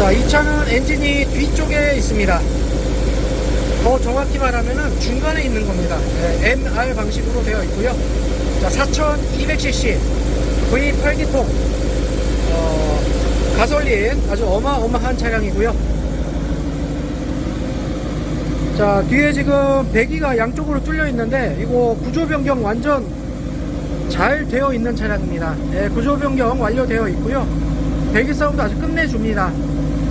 자, 이 차는 엔진이 뒤쪽에 있습니다. 더 정확히 말하면 중간에 있는 겁니다. 네, MR 방식으로 되어 있고요. 자, 4200cc V8기통 어, 가솔린 아주 어마어마한 차량이고요. 자, 뒤에 지금 배기가 양쪽으로 뚫려 있는데 이거 구조 변경 완전 잘 되어 있는 차량입니다. 예, 구조 변경 완료되어 있고요. 배기 사운드 아주 끝내줍니다.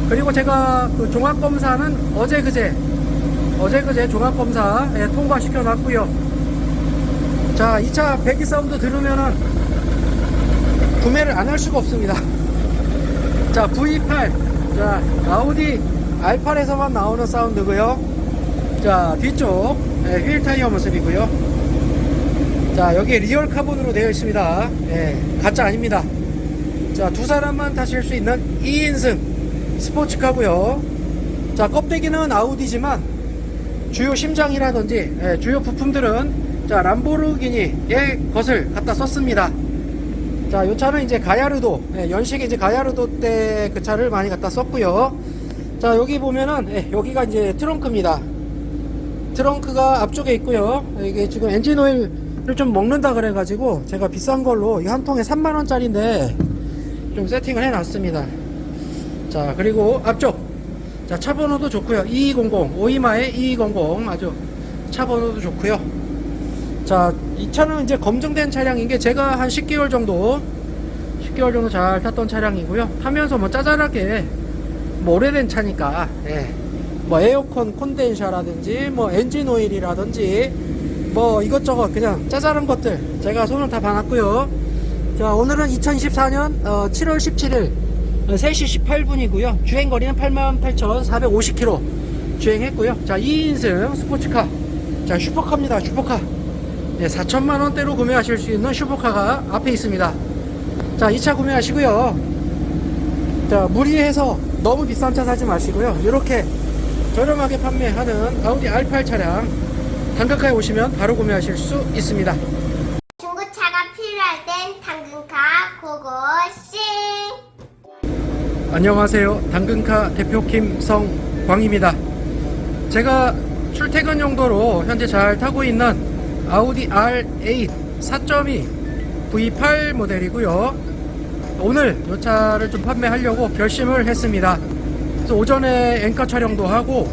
그리고 제가 그 종합 검사는 어제 그제 어제 그제 종합 검사 예, 통과시켜 놨고요. 자, 이차 배기 사운드 들으면은 구매를 안 할 수가 없습니다. 자, V8. 자, 아우디 R8에서만 나오는 사운드고요. 자, 뒤쪽 예, 휠 타이어 모습이고요. 자, 여기 리얼 카본으로 되어 있습니다. 예, 가짜 아닙니다. 자, 두 사람만 타실 수 있는 2인승 스포츠카고요. 자, 껍데기는 아우디지만 주요 심장이라든지 예, 주요 부품들은 자, 람보르기니의 것을 갖다 썼습니다. 자, 이 차는 이제 가야르도, 예, 연식에 이제 가야르도 때 그 차를 많이 갖다 썼고요. 자, 여기 보면은, 예, 여기가 이제 트렁크입니다. 트렁크가 앞쪽에 있고요. 이게 지금 엔진 오일을 좀 먹는다 그래가지고 제가 비싼 걸로 이 한 통에 3만원짜리인데 좀 세팅을 해놨습니다. 자, 그리고 앞쪽. 자, 차 번호도 좋고요. 2200, 오이마의 2200 아주 차 번호도 좋고요. 자, 이 차는 이제 검증된 차량인 게 제가 한 10개월 정도 10개월 정도 잘 탔던 차량이고요. 타면서 뭐 짜잘하게 뭐 오래된 차니까 예. 뭐 에어컨 콘덴샤라든지 뭐 엔진 오일이라든지 뭐 이것저것 그냥 짜잘한 것들 제가 손을 다 봐놨고요. 자, 오늘은 2024년 7월 17일 3시 18분이고요. 주행 거리는 88,450km 주행했고요. 자, 2인승 스포츠카. 자, 슈퍼카입니다. 슈퍼카. 네, 4천만 원대로 구매하실 수 있는 슈퍼카가 앞에 있습니다. 자, 이 차 구매하시고요. 자, 무리해서 너무 비싼 차 사지 마시고요. 이렇게 저렴하게 판매하는 아우디 R8 차량 단가카에 오시면 바로 구매하실 수 있습니다. 안녕하세요. 당근카 대표 김성광입니다. 제가 출퇴근 용도로 현재 잘 타고 있는 아우디 R8 4.2 V8 모델이고요. 오늘 이 차를 좀 판매하려고 결심을 했습니다. 그래서 오전에 앵커 촬영도 하고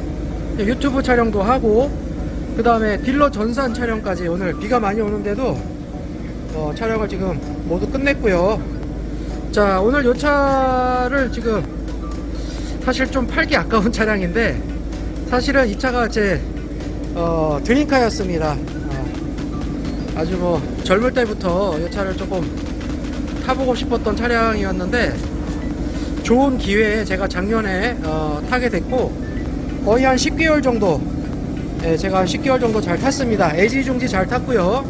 유튜브 촬영도 하고 그 다음에 딜러 전산 촬영까지 오늘 비가 많이 오는데도 어, 촬영을 지금 모두 끝냈고요. 자 오늘 이 차를 지금 사실 좀 팔기 아까운 차량인데 사실은 이 차가 제 어, 드림카였습니다. 어, 아주 뭐 젊을 때부터 이 차를 조금 타보고 싶었던 차량이었는데 좋은 기회에 제가 작년에 어, 타게 됐고 거의 한 10개월 정도 예, 제가 한 10개월 정도 잘 탔습니다. 애지중지 잘 탔고요.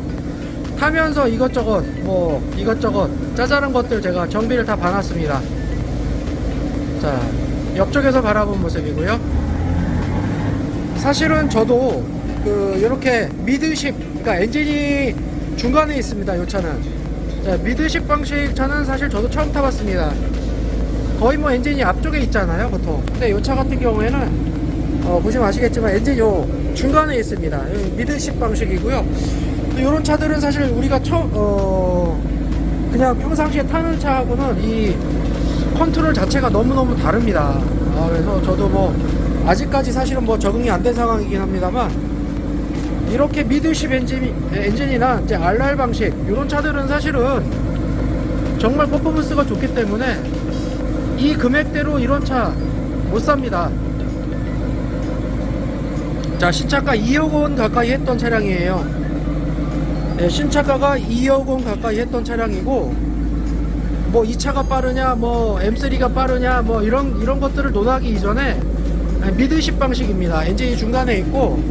타면서 이것저것 뭐 이것저것 짜잘한 것들 제가 정비를 다 봐놨습니다. 자 옆쪽에서 바라본 모습이고요. 사실은 저도 그 이렇게 미드십 그러니까 엔진이 중간에 있습니다 이 차는. 자, 미드십 방식 차는 사실 저도 처음 타봤습니다. 거의 뭐 엔진이 앞쪽에 있잖아요 보통. 근데 이차 같은 경우에는 어, 보시면 아시겠지만 엔진 요 중간에 있습니다. 미드십 방식이고요. 이런 차들은 사실 우리가 처음 어 그냥 평상시에 타는 차하고는 이 컨트롤 자체가 너무너무 다릅니다 아, 그래서 저도 뭐 아직까지 사실은 뭐 적응이 안 된 상황이긴 합니다만 이렇게 미드십 엔진, 엔진이나 이제 RR 방식 이런 차들은 사실은 정말 퍼포먼스가 좋기 때문에 이 금액대로 이런 차 못 삽니다. 자 신차가 2억 원 가까이 했던 차량이에요. 네, 신차가가 2억 원 가까이 했던 차량이고 뭐 이 차가 빠르냐 뭐 M3가 빠르냐 뭐 이런 이런 것들을 논하기 이전에 미드십 방식입니다. 엔진이 중간에 있고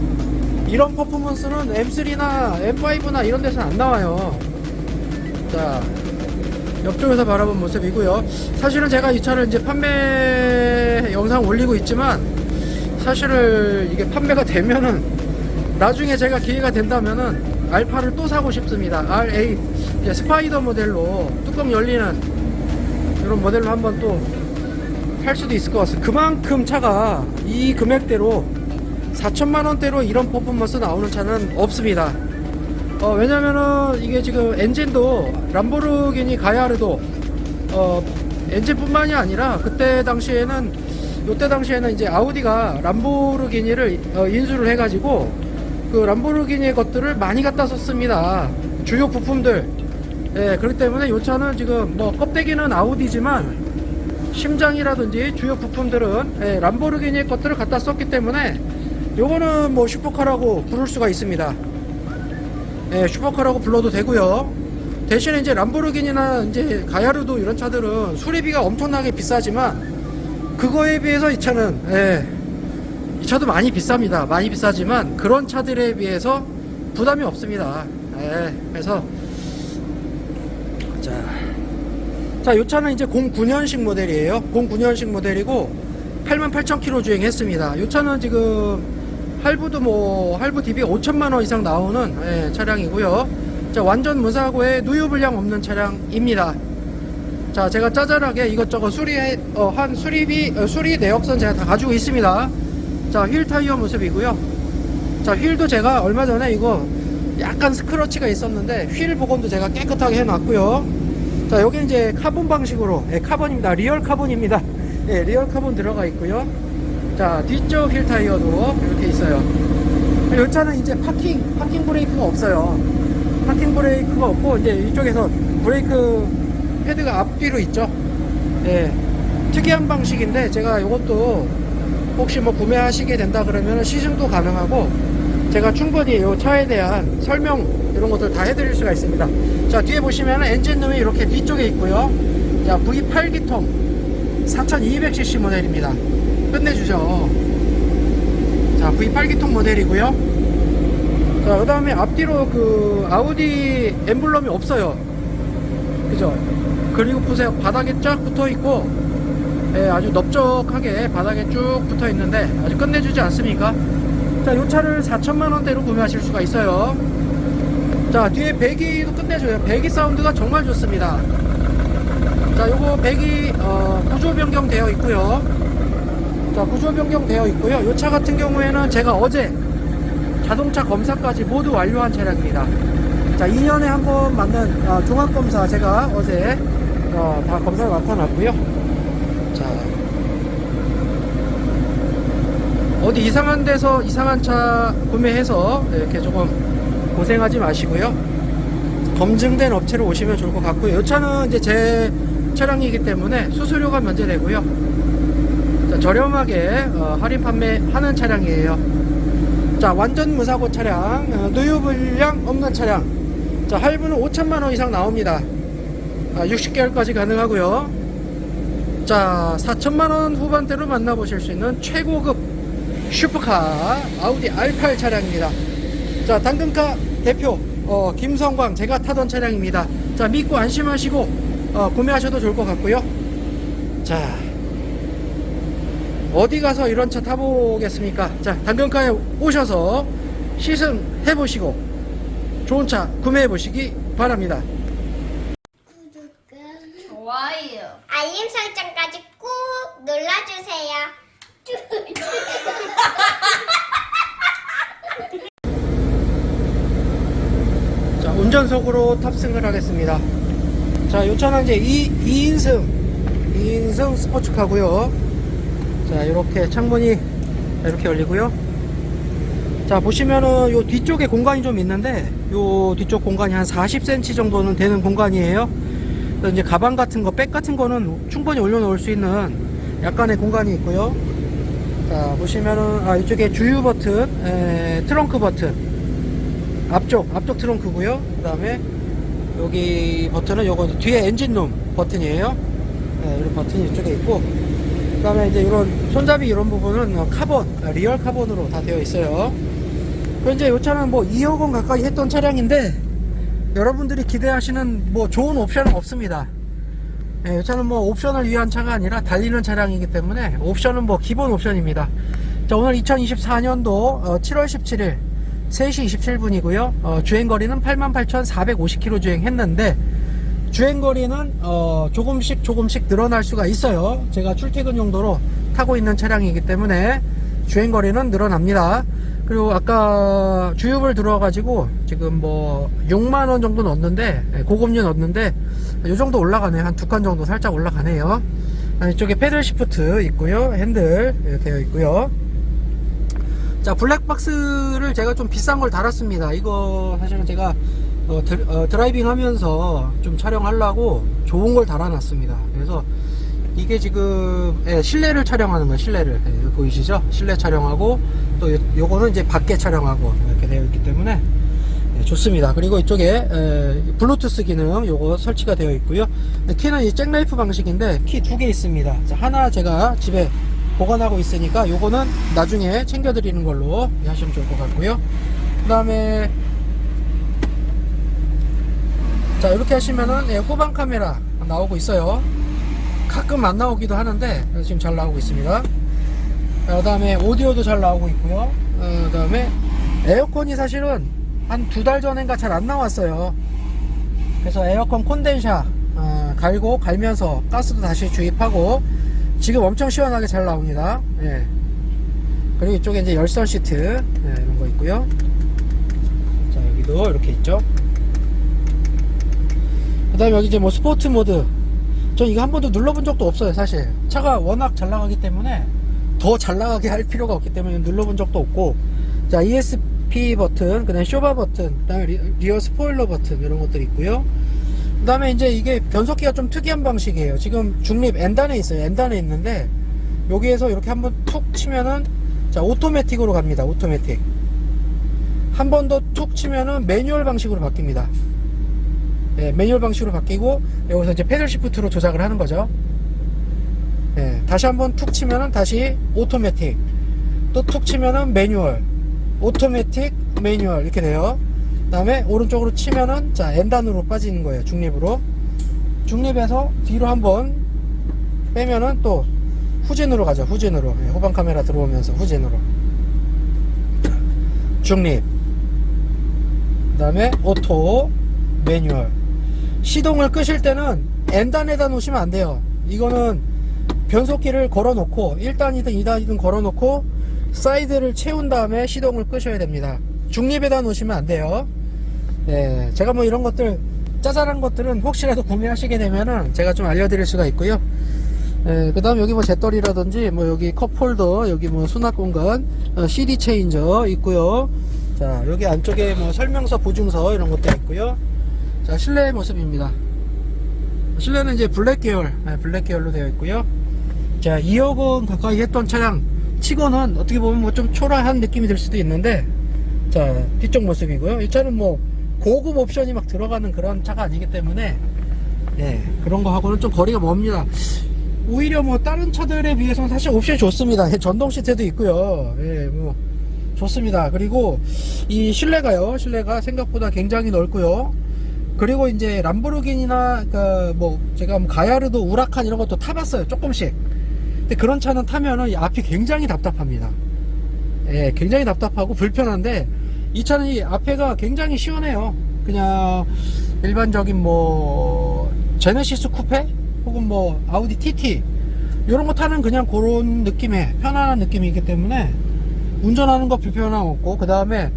이런 퍼포먼스는 M3나 M5나 이런 데서는 안 나와요. 자, 옆쪽에서 바라본 모습이고요. 사실은 제가 이 차를 이제 판매 영상 올리고 있지만 사실은 이게 판매가 되면은 나중에 제가 기회가 된다면은 알파를 또 사고 싶습니다. RA 스파이더 모델로 뚜껑 열리는 이런 모델로 한번 또 할 수도 있을 것 같습니다. 그만큼 차가 이 금액대로 4천만 원대로 이런 퍼포먼스 나오는 차는 없습니다. 어, 왜냐면은 이게 지금 엔진도 람보르기니 가야르도 어, 엔진뿐만이 아니라 그때 당시에는 요때 당시에는 이제 아우디가 람보르기니를 어, 인수를 해가지고 그 람보르기니의 것들을 많이 갖다 썼습니다. 주요 부품들. 예, 그렇기 때문에 이 차는 지금 뭐 껍데기는 아우디지만 심장이라든지 주요 부품들은 예, 람보르기니의 것들을 갖다 썼기 때문에 요거는 뭐 슈퍼카라고 부를 수가 있습니다. 예, 슈퍼카라고 불러도 되고요. 대신에 이제 람보르기니나 이제 가야르도 이런 차들은 수리비가 엄청나게 비싸지만 그거에 비해서 이 차는 예, 이 차도 많이 비쌉니다. 많이 비싸지만 그런 차들에 비해서 부담이 없습니다. 예, 그래서 자, 자, 이 차는 이제 09년식 모델이에요. 09년식 모델이고 88,000km 주행했습니다. 이 차는 지금 할부도 뭐 할부 DB 5천만 원 이상 나오는 예, 차량이고요. 자, 완전 무사고에 누유 불량 없는 차량입니다. 자, 제가 짜잘하게 이것저것 수리해 어, 한 수리비 어, 수리 내역선 제가 다 가지고 있습니다. 자, 휠 타이어 모습이고요. 자, 휠도 제가 얼마 전에 이거 약간 스크러치가 있었는데 휠 복원도 제가 깨끗하게 해놨고요. 자, 여기 이제 카본 방식으로 예, 카본입니다. 리얼 카본입니다. 예, 리얼 카본 들어가 있고요. 자, 뒤쪽 휠 타이어도 이렇게 있어요. 이 차는 이제 파킹 파킹 브레이크가 없어요. 파킹 브레이크가 없고 이제 이쪽에서 브레이크 패드가 앞뒤로 있죠. 예, 특이한 방식인데 제가 이것도 혹시 뭐 구매하시게 된다 그러면 시승도 가능하고 제가 충분히 이 차에 대한 설명 이런 것들 다 해드릴 수가 있습니다. 자 뒤에 보시면 엔진룸이 이렇게 뒤쪽에 있고요. 자 V8기통 4200cc 모델입니다. 끝내주죠. 자 V8기통 모델이고요. 자 그 다음에 앞뒤로 그 아우디 엠블럼이 없어요. 그죠? 그리고 보세요 바닥에 쫙 붙어 있고 예, 아주 넓적하게 바닥에 쭉 붙어 있는데 아주 끝내주지 않습니까? 자, 이 차를 4천만 원대로 구매하실 수가 있어요. 자, 뒤에 배기도 끝내줘요. 배기 사운드가 정말 좋습니다. 자, 요거 배기 어, 구조 변경 되어 있고요. 자, 구조 변경 되어 있고요. 이 차 같은 경우에는 제가 어제 자동차 검사까지 모두 완료한 차량입니다. 자, 2년에 한 번 맞는 어, 종합 검사 제가 어제 어, 다 검사를 맡아놨고요. 자 어디 이상한 데서 이상한 차 구매해서 이렇게 조금 고생하지 마시고요. 검증된 업체로 오시면 좋을 것 같고요. 이 차는 이제 제 차량이기 때문에 수수료가 면제되고요. 자, 저렴하게 어, 할인 판매하는 차량이에요. 자 완전 무사고 차량 어, 누유 불량 없는 차량. 자 할부는 5천만 원 이상 나옵니다. 아, 60개월까지 가능하고요. 자 4천만 원 후반대로 만나보실 수 있는 최고급 슈퍼카 아우디 R8 차량입니다 자 당근카 대표 어, 김성광 제가 타던 차량입니다 자 믿고 안심하시고 어, 구매하셔도 좋을 것 같고요 자 어디 가서 이런 차 타보겠습니까 자 당근카에 오셔서 시승해 보시고 좋은 차 구매해 보시기 바랍니다 좋아요. 알림 설정까지 꾹 눌러주세요. 자, 운전석으로 탑승을 하겠습니다. 자, 이 차는 이제 2, 2인승, 2인승 스포츠카고요 자, 이렇게 창문이 이렇게 열리고요. 자, 보시면은 요 뒤쪽에 공간이 좀 있는데, 요 뒤쪽 공간이 한 40cm 정도는 되는 공간이에요. 그래서 이제 가방 같은 거, 백 같은 거는 충분히 올려놓을 수 있는 약간의 공간이 있고요. 자, 보시면은, 아, 이쪽에 주유 버튼, 에, 트렁크 버튼, 앞쪽 앞쪽 트렁크고요. 그 다음에 여기 버튼은 요거 뒤에 엔진룸 버튼이에요. 네, 이런 버튼이 이쪽에 있고. 그 다음에 이제 이런 손잡이 이런 부분은 어, 카본 아, 리얼 카본으로 다 되어 있어요. 현재 이 차는 뭐 2억 원 가까이 했던 차량인데 여러분들이 기대하시는 뭐 좋은 옵션은 없습니다 네, 이 차는 뭐 옵션을 위한 차가 아니라 달리는 차량이기 때문에 옵션은 뭐 기본 옵션입니다 자 오늘 2024년도 7월 17일 3시 27분이고요. 어, 주행거리는 88,450km 주행했는데 주행거리는 어, 조금씩 조금씩 늘어날 수가 있어요. 제가 출퇴근 용도로 타고 있는 차량이기 때문에 주행거리는 늘어납니다. 그리고 아까 주유를 들어가지고 지금 뭐 6만원 정도 넣었는데 예, 고급류 넣었는데 이 정도 올라가네요. 한두 칸 정도 살짝 올라가네요. 아, 이쪽에 패들 시프트 있고요. 핸들 되어 있고요. 자 블랙박스를 제가 좀 비싼 걸 달았습니다 이거 사실은 제가 어, 드, 라이빙 하면서 좀 촬영하려고 좋은 걸 달아놨습니다 그래서 이게 지금 예, 실내를 촬영하는 거예요 실내를 예, 보이시죠 실내 촬영하고 또 요, 요거는 이제 밖에 촬영하고 이렇게 되어 있기 때문에 예, 좋습니다. 그리고 이쪽에 에, 블루투스 기능 요거 설치가 되어 있고요. 키는 이 잭라이프 방식인데 키 두 개 있습니다. 자, 하나 제가 집에 보관하고 있으니까 요거는 나중에 챙겨 드리는 걸로 하시면 좋을 것 같고요. 그 다음에 자 이렇게 하시면은 예, 후방 카메라 나오고 있어요. 가끔 안 나오기도 하는데 지금 잘 나오고 있습니다. 그 다음에 오디오도 잘 나오고 있고요. 그 다음에 에어컨이 사실은 한 두 달 전인가 잘 안 나왔어요. 그래서 에어컨 콘덴샤 어, 갈고 갈면서 가스도 다시 주입하고 지금 엄청 시원하게 잘 나옵니다. 예. 그리고 이쪽에 이제 열선 시트 예, 이런 거 있고요. 자 여기도 이렇게 있죠. 그 다음에 여기 이제 뭐 스포츠 모드. 전 이거 한 번도 눌러본 적도 없어요 사실. 차가 워낙 잘 나가기 때문에 더 잘 나가게 할 필요가 없기 때문에 눌러본 적도 없고. 자 ESP 버튼 그 다음에 쇼바 버튼 그 다음에 리, 리어 스포일러 버튼 이런 것들이 있고요. 그 다음에 이제 이게 변속기가 좀 특이한 방식이에요. 지금 중립 N단에 있어요. N단에 있는데 여기에서 이렇게 한번 툭 치면은 자 오토매틱으로 갑니다. 오토매틱. 한 번 더 툭 치면은 매뉴얼 방식으로 바뀝니다. 예, 매뉴얼 방식으로 바뀌고 여기서 이제 패들 시프트로 조작을 하는 거죠. 예, 다시 한번 툭 치면은 다시 오토매틱, 또 툭 치면은 매뉴얼, 오토매틱, 매뉴얼 이렇게 돼요. 그 다음에 오른쪽으로 치면은 자 N단으로 빠지는 거예요. 중립으로. 중립에서 뒤로 한번 빼면은 또 후진으로 가죠. 후진으로 예, 후방 카메라 들어오면서 후진으로. 중립. 그 다음에 오토, 매뉴얼. 시동을 끄실 때는 N단에다 놓으시면 안 돼요. 이거는 변속기를 걸어 놓고 1단이든 2단이든 걸어 놓고 사이드를 채운 다음에 시동을 끄셔야 됩니다. 중립에다 놓으시면 안 돼요. 네, 제가 뭐 이런 것들 짜잘한 것들은 혹시라도 구매하시게 되면은 제가 좀 알려드릴 수가 있고요. 네, 그 다음 여기 뭐 잿더리라든지 뭐 여기 컵홀더 여기 뭐 수납 공간 어, CD 체인저 있고요. 자 여기 안쪽에 뭐 설명서 보증서 이런 것도 있고요. 자 실내 모습입니다 실내는 이제 블랙 계열 네, 블랙 계열로 되어 있고요 자 2억 원 가까이 했던 차량 치고는 어떻게 보면 뭐 좀 초라한 느낌이 들 수도 있는데 자 뒤쪽 모습이고요. 이 차는 뭐 고급 옵션이 막 들어가는 그런 차가 아니기 때문에 네, 그런 거 하고는 좀 거리가 멉니다. 오히려 뭐 다른 차들에 비해서는 사실 옵션이 좋습니다. 예, 전동 시트도 있고요. 예, 뭐 좋습니다. 그리고 이 실내가요. 실내가 생각보다 굉장히 넓고요. 그리고 이제 람보르기니나 그 뭐 제가 뭐 가야르도 우라칸 이런 것도 타봤어요 조금씩 근데 그런 차는 타면은 이 앞이 굉장히 답답합니다 예 굉장히 답답하고 불편한데 이 차는 이 앞에가 굉장히 시원해요 그냥 일반적인 뭐 제네시스 쿠페 혹은 뭐 아우디 TT 이런 거 타는 그냥 그런 느낌의 편안한 느낌이기 때문에 운전하는 거 불편함 없고 그 다음에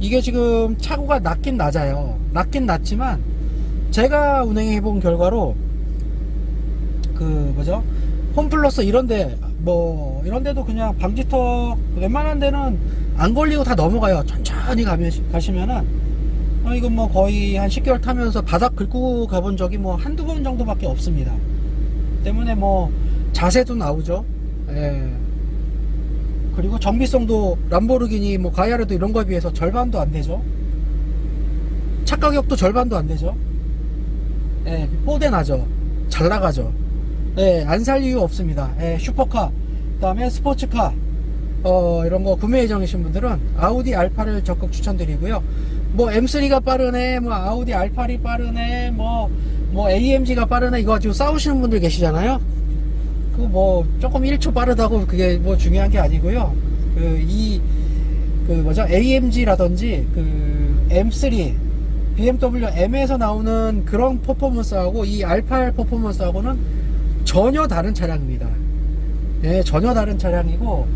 이게 지금 차고가 낮긴 낮아요. 낮긴 낮지만 제가 운행해 본 결과로 그 뭐죠? 홈플러스 이런데 뭐 이런데도 그냥 방지턱 웬만한 데는 안 걸리고 다 넘어가요. 천천히 가면 가시면은 어, 이건 뭐 거의 한 10개월 타면서 바닥 긁고 가본 적이 뭐 한두 번 정도밖에 없습니다. 때문에 뭐 자세도 나오죠. 예. 그리고 정비성도 람보르기니 뭐 가야르도 이런 거에 비해서 절반도 안 되죠. 차 가격도 절반도 안 되죠. 예, 뽀대 나죠. 잘 나가죠. 예, 안 살 이유 없습니다. 예, 슈퍼카, 그다음에 스포츠카, 어, 이런 거 구매 예정이신 분들은 아우디 알파를 적극 추천드리고요. 뭐 M3가 빠르네, 뭐 아우디 알파리 빠르네, 뭐, 뭐 AMG가 빠르네, 이거 가지고 싸우시는 분들 계시잖아요. 그 뭐 조금 1초 빠르다고 그게 뭐 중요한 게 아니고요. 그 이그 뭐죠 AMG라든지 그 M3 BMW M에서 나오는 그런 퍼포먼스하고 이 R8 퍼포먼스하고는 전혀 다른 차량입니다. 예, 전혀 다른 차량이고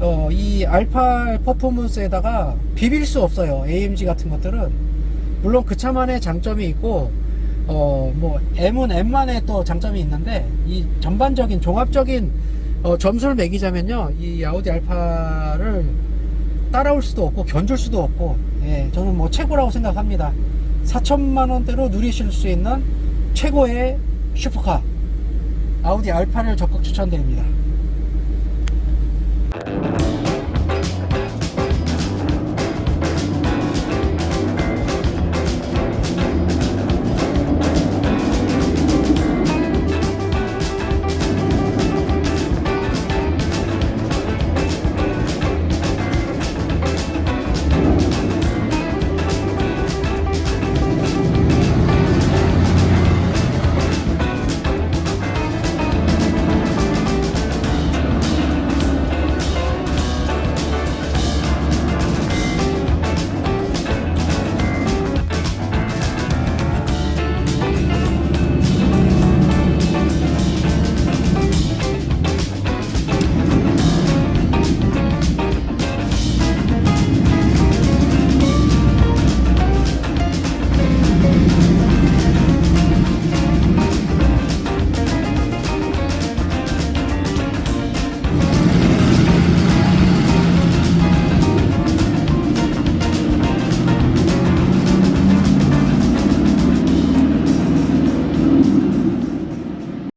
어, 이 R8 퍼포먼스에다가 비빌 수 없어요. AMG 같은 것들은 물론 그 차만의 장점이 있고 어, 뭐 M은 M만의 또 장점이 있는데 이 전반적인 종합적인 어, 점수를 매기자면요, 이 아우디 R8을 따라올 수도 없고 견줄 수도 없고 예, 저는 뭐 최고라고 생각합니다. 4천만 원대로 누리실 수 있는 최고의 슈퍼카 아우디 R8을 적극 추천드립니다.